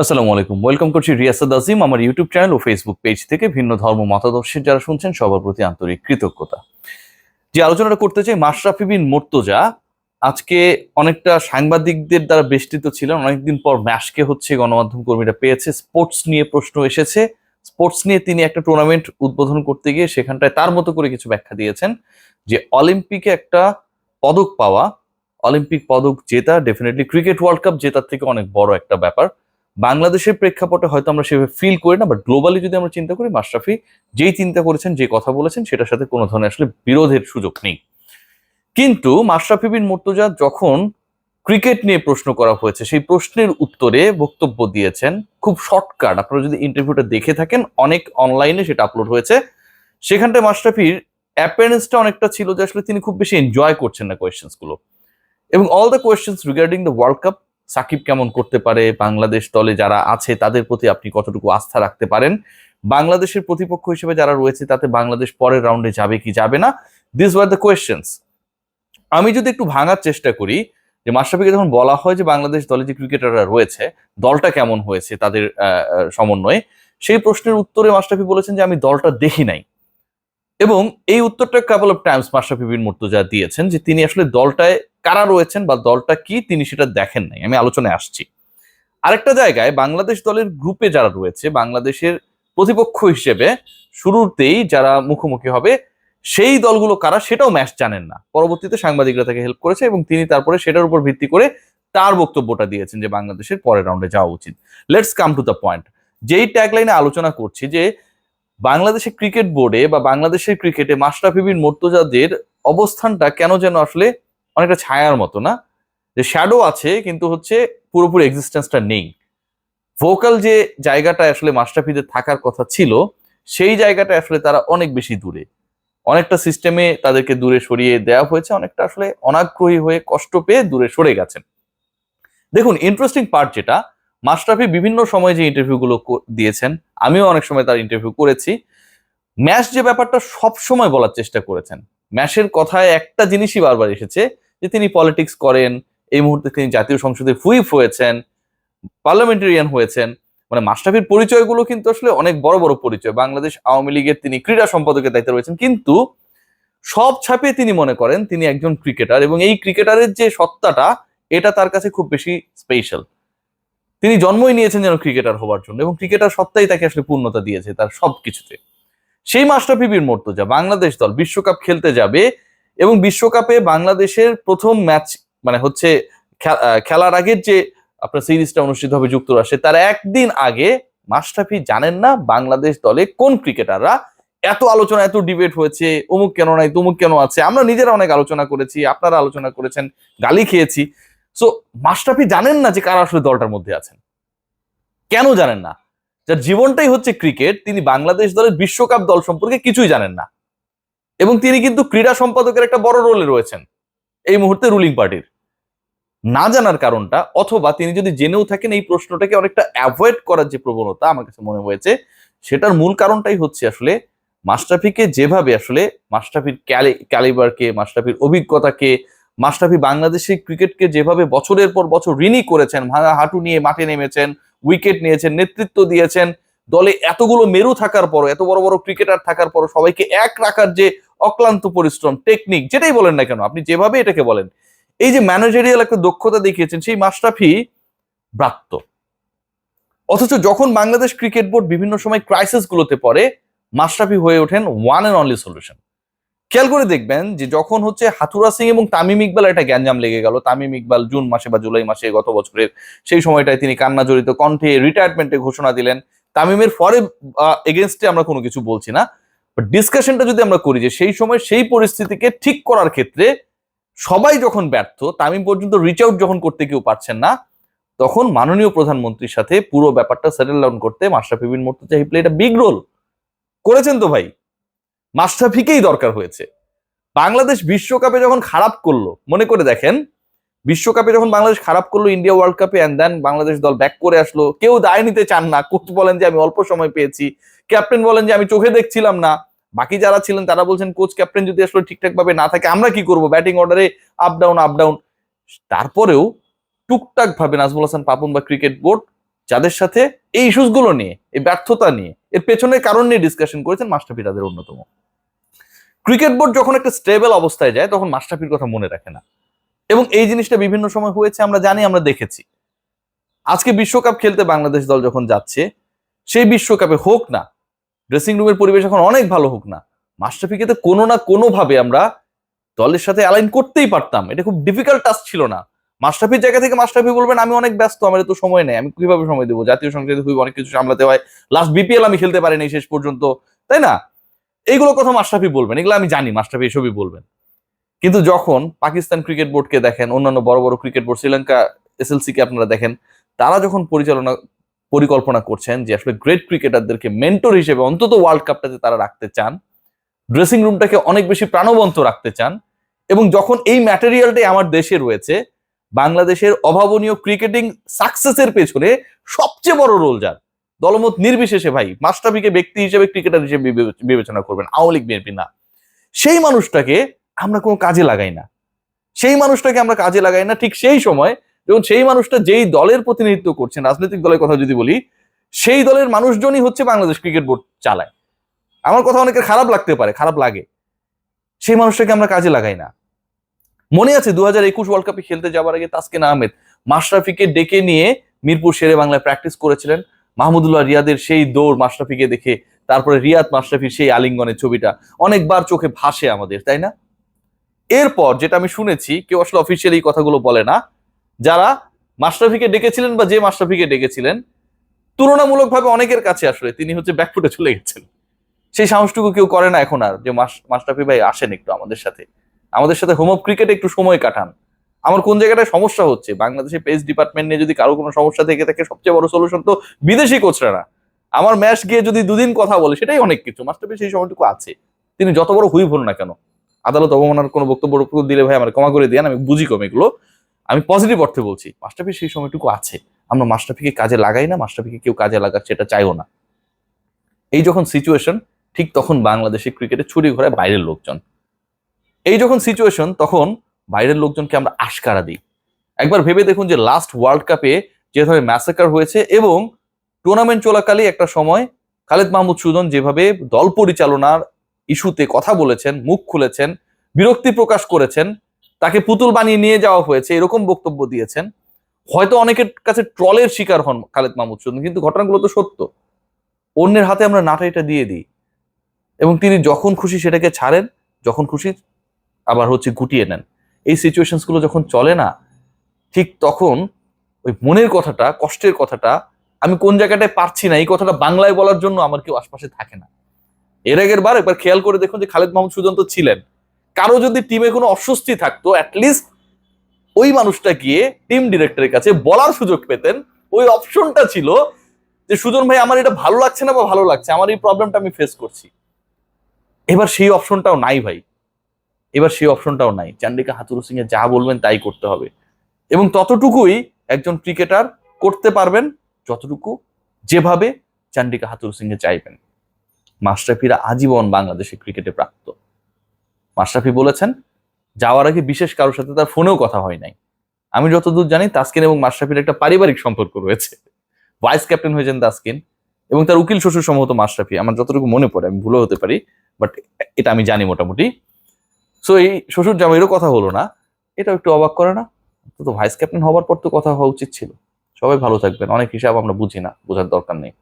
আসসালামু আলাইকুম। ওয়েলকাম করছি রিয়াসাদ আজিম, আমার ইউটিউব চ্যানেল ও ফেসবুক পেজ থেকে ভিন্ন ধর্ম মতাদর্শের যারা শুনছেন, সবার প্রতি আন্তরিক কৃতজ্ঞতা। যে আলোচনাটা করতে চাই, মাশরাফি বিন মোর্তজা, আজকে অনেকটা সাংবাদিকদের দ্বারা বেষ্টিত ছিলেন। অনেকদিন পর ম্যাশকে হচ্ছে গণমাধ্যম কর্মীরা পেয়েছে। স্পোর্টস নিয়ে প্রশ্ন এসেছে। স্পোর্টস নিয়ে তিনি একটা টুর্নামেন্ট উদ্বোধন করতে গিয়ে সেখানটায় তার মতো করে কিছু ব্যাখ্যা দিয়েছেন যে অলিম্পিকে একটা পদক পাওয়া, অলিম্পিক পদক জেতা ডেফিনেটলি ক্রিকেট ওয়ার্ল্ড কাপ জেতার থেকে অনেক বড় একটা ব্যাপার। বাংলাদেশের প্রেক্ষাপটে হয়তো আমরা সেভাবে ফিল করি না বাট গ্লোবালি যদি আমরা চিন্তা করি, মাশরাফি যেই চিন্তা করেছেন, যে কথা বলেছেন, সেটার সাথে কোনো ধরনের আসলে বিরোধের সুযোগ নেই। কিন্তু মাশরাফি বিন মুর্তজা যখন ক্রিকেট নিয়ে প্রশ্ন করা হয়েছে, সেই প্রশ্নের উত্তরে বক্তব্য দিয়েছেন, খুব শর্টকাট আপনারা যদি ইন্টারভিউটা দেখে থাকেন, অনেক অনলাইনে সেটা আপলোড হয়েছে, সেখানটায় মাশরাফির অ্যাপিয়ারেন্সটা অনেকটা ছিল যে আসলে তিনি খুব বেশি এনজয় করছেন না কোয়েশ্চেন্সগুলো। এবং all the questions regarding the world cup Shakib কেমন করতে পারে, বাংলাদেশ দলে যারা আছে তাদের প্রতি আপনি কতটুকু আস্থা রাখতে পারেন? বাংলাদেশের প্রতিপক্ষ হিসেবে যারা রয়েছে তাতে বাংলাদেশ পরের রাউন্ডে যাবে কি যাবে না? দিস ওয়ার দ্য কোয়েশ্চেন্স আমি যদি একটু ভাঙার চেষ্টা করি, যে মাশরাফিকে যখন বলা হয় যে বাংলাদেশ দলে যে ক্রিকেটাররা রয়েছে, দলটা কেমন হয়েছে তাদের সমন্বয়ে, সেই প্রশ্নের উত্তরে মাশরাফি বলেছেন যে আমি দলটা দেখি নাই। এবং এই উত্তরটা couple of times Mashrafe Bin Mortaza দিয়েছেন যে তিনি আসলে দলটায় কারা রয়েছেন বা দলটা কি তিনি সেটা দেখেন নাই। আমি আলোচনায় আসছি। আরেকটা জায়গায় বাংলাদেশ দলের গ্রুপে যারা রয়েছে, বাংলাদেশের প্রতিপক্ষ হিসেবে শুরুতেই যারা মুখোমুখি হবে, সেই দলগুলো কারা সেটাও ম্যাচ জানেন না। পরবর্তীতে সাংবাদিকরা তাকে হেল্প করেছে এবং তিনি তারপরে সেটার উপর ভিত্তি করে তার বক্তব্যটা দিয়েছেন যে বাংলাদেশের পরের রাউন্ডে যাওয়া উচিত। Let's come to the point যেই ট্যাগলাইনে আলোচনা করছি যে বাংলাদেশের ক্রিকেট বোর্ডে বা বাংলাদেশের ক্রিকেটে মাশরাফি বিন মোর্তজাদের অবস্থানটা কেন যেন আসলে অনেকটা ছায়ার মতো, না? যে শ্যাডো আছে, কিন্তু হচ্ছে পুরোপুরি এক্সিস্টেন্সটা নেই। ভোকাল যে জায়গাটা আসলে মাস্টারফিদের থাকার কথা ছিল, সেই জায়গাটা আসলে তারা অনেক বেশি দূরে। অনেকটা সিস্টেমে তাদেরকে দূরে সরিয়ে দেওয়া হয়েছে, অনেকটা আসলে অনাগ্রহী হয়ে কষ্ট পেয়ে দূরে সরে গেছেন। দেখুন ইন্টারেস্টিং পার্ট যেটা মাস্টারফি বিভিন্ন সময় যে ইন্টারভিউগুলো দিয়েছেন, আমিও অনেক সময় তার ইন্টারভিউ করেছি। ম্যাশ যে ব্যাপারটা সব সময় বলার চেষ্টা করেছেন। ম্যাশের কথায় একটা জিনিসই বারবার এসেছে যে তিনি পলিটিক্স করেন, এই মুহূর্তে তিনি জাতীয় সংসদে হুইপ হয়েছেন পার্লামেন্টারিয়ান হয়েছেন মানে মাশরাফির পরিচয়গুলো কিন্তু আসলে অনেক বড় বড় পরিচয়। বাংলাদেশ আওয়ামী লীগের তিনি ক্রীড়া সম্পাদকের দায়িত্বে রয়েছেন, কিন্তু সব ছাপিয়ে তিনি মনে করেন তিনি একজন ক্রিকেটার এবং এই ক্রিকেটারের যে সত্তাটা, এটা তার কাছে খুব বেশি স্পেশাল তিনি জন্মই নিয়েছেন যেন ক্রিকেটার হবার জন্য এবং ক্রিকেটার সত্তাই তাকে আসলে পূর্ণতা দিয়েছে তার সব কিছুতে সেই মাশরাফি বীর মর্তজা বাংলাদেশ দল বিশ্বকাপ খেলতে যাবে এবং বিশ্বকাপে বাংলাদেশের প্রথম ম্যাচ মানে হচ্ছে খেলার আগের যে আপনার সিরিজটা অনুষ্ঠিত হবে যুক্তরাষ্ট্রে, তার একদিন আগে মাশরাফি জানেন না বাংলাদেশ দলে কোন ক্রিকেটাররা? এত আলোচনা, এত ডিবেট হয়েছে, অমুক কেন নাই, তমুক কেন আছে, আমরা নিজেরা অনেক আলোচনা করেছি, আপনারা আলোচনা করেছেন, গালি খেয়েছি। সো মাশরাফি জানেন না যে কারা আসলে দলটার মধ্যে আছেন। কেন জানেন না? যার জীবনটাই হচ্ছে ক্রিকেট, তিনি বাংলাদেশ দলের বিশ্বকাপ দল সম্পর্কে কিছুই জানেন না। এবং তিনি কিন্তু ক্রীড়া সম্পাদকের একটা বড় রোলে রয়েছেন এই মুহূর্তে রুলিং পার্টির না জানার কারণটা অথবা তিনি যদি জেনেও থাকেন এই প্রশ্নটাকে অনেকটা অ্যাভয়েড করার যে প্রবণতা আমার কাছে মনে হয়েছে, সেটার মূল কারণটাই হচ্ছে আসলে মাশরাফিকে যেভাবে আসলে মাশরাফির ক্যালিবারকে মাশরাফির অভিজ্ঞতাকে, মাশরাফি বাংলাদেশি ক্রিকেটকে যেভাবে বছরের পর বছর ঋণী করেছেন, ভাঙা হাঁটু নিয়ে মাঠে নেমেছেন উইকেট নিয়েছেন, নেতৃত্ব দিয়েছেন দলে এতগুলো মেরু থাকার পরও, এত বড় বড় ক্রিকেটার থাকার পরও সবাইকে এক রাখার যে অক্লান্ত পরিশ্রম টেকনিক যেটাই বলেন না কেন, আপনি যেভাবে এটাকে বলেন, এই যে ম্যানেজারিয়াল একটা দক্ষতা দেখিয়েছেন, সেই মাশরাফি ব্রাত্য। অথচ যখন বাংলাদেশ ক্রিকেট বোর্ড বিভিন্ন সময় ক্রাইসিস গুলোতে পড়ে, মাশরাফি হয়ে ওঠেন ওয়ান অ্যান্ড অনলি সলিউশন খেয়াল করে দেখবেন যে যখন হচ্ছে হাথুরা সিং এবং তামিম ইকবাল একটা গ্যাঞ্জাম লেগে গেল, তামিম ইকবাল জুন মাসে বা জুলাই মাসে গত বছরের সেই সময়টায় তিনি কান্না জড়িত কণ্ঠে রিটায়ারমেন্টে ঘোষণা দিলেন তামিমের ফরে এগেনস্টে আমরা কোনো কিছু বলছি না। ডিসকাশনটা যদি আমরা করি যে সেই সময় সেই পরিস্থিতিকে ঠিক করার ক্ষেত্রে সবাই যখন ব্যর্থ, তামিম পর্যন্ত রিচ আউট যখন করতে কেউ পারছেন না, তখন মাননীয় প্রধানমন্ত্রীর সাথে পুরো ব্যাপারটা সেটেল ডাউন করতে Mashrafe Bin Mortaza he played big role করেছেন তো ভাই। মাশরাফিকেই দরকার হয়েছে। বাংলাদেশ বিশ্বকাপে যখন খারাপ করল, মনে করে দেখেন বিশ্বকাপে যখন বাংলাদেশ খারাপ করল ইন্ডিয়া ওয়ার্ল্ড কাপে অ্যান্ড দেন বাংলাদেশ দল ব্যাক করে আসলো, কেউ দায় নিতে চান না। কোচ বলেন যে, আমি অল্প সময় পেয়েছি। ক্যাপ্টেন বলেন যে, আমি চোখে দেখছিলাম না। বাকি যারা ছিলেন, তারা বলছেন, কোচ ক্যাপ্টেন যদি আসলে ঠিকঠাক ভাবে না থাকে, আমরা কি করব? ব্যাটিং অর্ডারে আপ ডাউন আপ ডাউন তারপরেও টুকটাক ভাবে নাজমুল হাসান পাপন বা ক্রিকেট বোর্ড যাদের সাথে এই ইস্যুসগুলো নিয়ে, এই ব্যর্থতা নিয়ে, এর পেছনের কারণ নিয়ে ডিসকাশন করেছেন মাস্টাফি তাদের অন্যতম। ক্রিকেট বোর্ড যখন একটা স্টেবল অবস্থায় যায়, তখন মাস্টাফির কথা মনে রাখে না। এবং এই জিনিসটা বিভিন্ন সময় হয়েছে, আমরা জানি, আমরা দেখেছি। আজকে বিশ্বকাপ খেলতে বাংলাদেশ দল যখন যাচ্ছে, সেই বিশ্বকাপে হোক না ড্রেসিং রুমের পরিবেশ এখন অনেক ভালো হোক না মাস্টাফিকে তো কোনো না কোনো ভাবে আমরা দলের সাথে অ্যালাইন করতেই পারতাম। এটা খুব ডিফিকাল্ট টাস্ক ছিল না। মাস্টারফির জায়গা থেকে মাস্টারফি বলবেন, আমি অনেক ব্যস্ত, আমার তো সময় নেই, আমি কীভাবে সময় দেবো? জাতীয় সংসদে খুবই অনেক কিছু সামলাতে হয় লাস্ট বিপিএল আমি খেলতে পারিনি শেষ পর্যন্ত। তাই না? এইগুলো কথা মাস্টারফি বলবেন, এগুলো আমি জানি মাস্টাফি এসবই বলবেন। কিন্তু যখন পাকিস্তান ক্রিকেট বোর্ডকে দেখেন, অন্যান্য বড় বড় ক্রিকেট বোর্ড শ্রীলঙ্কা এসএলসি কে আপনারা দেখেন, তারা যখন পরিচালনা, পরিকল্পনা করছেন যে আসলে গ্রেট ক্রিকেটারদেরকে মেন্টর হিসেবে, অন্তত ওয়ার্ল্ড কাপটাতে তারা রাখতে চান ড্রেসিং রুমটাকে অনেক বেশি প্রাণবন্ত রাখতে চান, এবং যখন এই ম্যাটেরিয়ালটাই আমার দেশে রয়েছে, বাংলাদেশের অভাবনীয় ক্রিকেটিং সাকসেসের পেছনে সবচেয়ে বড় রোল যার। দলমত নির্বিশেষে ভাই মাস্টাফিকে ব্যক্তি হিসেবে ক্রিকেটার হিসেবে বিবেচনা করবেন, আওয়ামী লীগ বিএনপি না। সেই মানুষটাকে আমরা কোনো কাজে লাগাই না। সেই মানুষটাকে আমরা কাজে লাগাই না, ঠিক সেই সময় যখন সেই মানুষটা যেই দলের প্রতিনিধিত্ব করছেন রাজনৈতিক দলের কথা যদি বলি, সেই দলের মানুষজনই হচ্ছে বাংলাদেশ ক্রিকেট বোর্ড চালায়। আমার কথা অনেকের খারাপ লাগতে পারে, খারাপ লাগে। সেই মানুষটাকে আমরা কাজে লাগাই না। মনে আছে দু হাজার একুশ ওয়ার্ল্ড কাপে খেলতে যাওয়ার আগে তাসকিন আহমেদ মাশরাফিকে ডেকে নিয়ে মিরপুর শেরে বাংলায় প্র্যাকটিস করেছিলেন। মাহমুদুল্লাহ রিয়াদের সেই দৌড় মাশরাফিকে দেখে, তারপরে রিয়াদ মাশরাফির সেই আলিঙ্গনের ছবিটা অনেকবার চোখে ভাসে আমাদের, তাই না? এরপর যেটা আমি শুনেছি, কেউ আসলে অফিসিয়ালি এই কথাগুলো বলে না, যারা মাস্টারফিকে ডেকেছিলেন বা যে মাস্টারফিকে ডেকেছিলেন, তুলনামূলকভাবে অনেকের কাছে আসলে তিনি হচ্ছে ব্যাকফুটে চলে গেছেন। সেই সাহসটুকু কেউ করে না এখন আর যে মাস- মাশরাফি ভাই আসেন একটু আমাদের সাথে। আমাদের সাথে হোম অফ ক্রিকেটে একটু সময় কাটান। আমার কোন জায়গাটায় সমস্যা হচ্ছে? বাংলাদেশে পেস ডিপার্টমেন্ট নিয়ে যদি কারও কোনো সমস্যা থেকে থাকে, সবচেয়ে বড় সলিউশন তো বিদেশি কোচরা না। আমার ম্যাচ গিয়ে যদি দুদিন কথা বলে, সেটাই অনেক কিছু। মাস্টারফি সেই সময়টুকু আছে। তিনি যত বড় হুই ভুল না কেন। আদালত অবমাননার কোনো বক্তব্য দিলে ভাই আমার ক্ষমা করে দিয়েন, আমি বুঝি কম এগুলো। আমি পজিটিভ অর্থে বলছি মাস্টারপি সেই সময়টুকু আছে। আমরা মাস্টারপিকে কাজে লাগাই না, মাস্টারপিকে কেউ কাজে লাগাচ্ছে এটা চাইও না। এই যখন সিচুয়েশন ঠিক তখন বাংলাদেশে ক্রিকেটে ছুরি ঘোরায় বাইরের লোকজন। এই যখন সিচুয়েশন তখন বাইরের লোকজনকে আমরা আশকারা দিই। একবার ভেবে দেখুন যে লাস্ট ওয়ার্ল্ড কাপে যেভাবে ম্যাসাকার হয়েছে এবং টুর্নামেন্ট চলাকালে একটা সময় খালেদ মাহমুদ সুজন যেভাবে দল পরিচালনার ইস্যুতে কথা বলেছেন, মুখ খুলেছেন, বিরক্তি প্রকাশ করেছেন, তাকে পুতুল বানিয়ে নিয়ে যাওয়া হয়েছে, এরকম বক্তব্য দিয়েছেন। হয়তো অনেকের কাছে ট্রলের শিকার হন খালেদ মাহমুদ সুজন কিন্তু ঘটনাগুলো তো সত্য। অন্যের হাতে আমরা নাটাইটা দিয়ে দিই। এবং তিনি যখন খুশি সেটাকে ছাড়েন, যখন খুশি আবার হচ্ছে গুটিয়ে নেন। এই সিচুয়েশনসগুলো যখন চলে না, ঠিক তখন ওই মনের কথাটা, কষ্টের কথাটা, আমি কোন জায়গাটায় পারছি না, এই কথাটা বাংলায় বলার জন্য আমার কেউ আশপাশে থাকে না। এর আগের বার একবার খেয়াল করে দেখুন যে খালেদ মাহমুদ সুজন তো ছিলেন। কারও যদি টিমে কোনো অস্বস্তি থাকতো অ্যাটলিস্ট ওই মানুষটা গিয়ে টিম ডিরেক্টরের কাছে বলার সুযোগ পেতেন। ওই অপশনটা ছিল যে, সুজন ভাই, আমার এটা ভালো লাগছে না বা ভালো লাগছে, আমার এই প্রবলেমটা আমি ফেস করছি। এবার সেই অপশনটাও নাই ভাই। এবার সেই অপশনটাও নাই। চান্ডিকা হাতুরু সিং এ যা বলবেন তাই করতে হবে। এবং ততটুকুই একজন ক্রিকেটার করতে পারবেন, যতটুকু যেভাবে চান্ডিকা হাতুরু সিং এ চাইবেন। মাশরাফিরা আজীবন বাংলাদেশে ক্রিকেটে প্রাপ্ত। মাশরাফি বলেছেন, যাওয়ার আগে বিশেষ কারোর সাথে তার ফোনেও কথা হয় নাই। আমি যতদূর জানি, তাসকিন এবং মাশরাফির একটা পারিবারিক সম্পর্ক রয়েছে। ভাইস ক্যাপ্টেন হয়েছেন তাসকিন এবং তার উকিল শ্বশুর সম্ভবত মাশরাফি। আমার যতটুকু মনে পড়ে, আমি ভুলও হতে পারি বাট এটা আমি জানি মোটামুটি। সো এই শ্বশুর জামাইয়েরও কথা হলো না, এটাও একটু অবাক করে না? তো ভাইস ক্যাপ্টেন হওয়ার পর তো কথা হওয়া উচিত ছিল। সবাই ভালো থাকবেন, অনেক হিসাব আমরা বুঝি না, বোঝার দরকার নেই।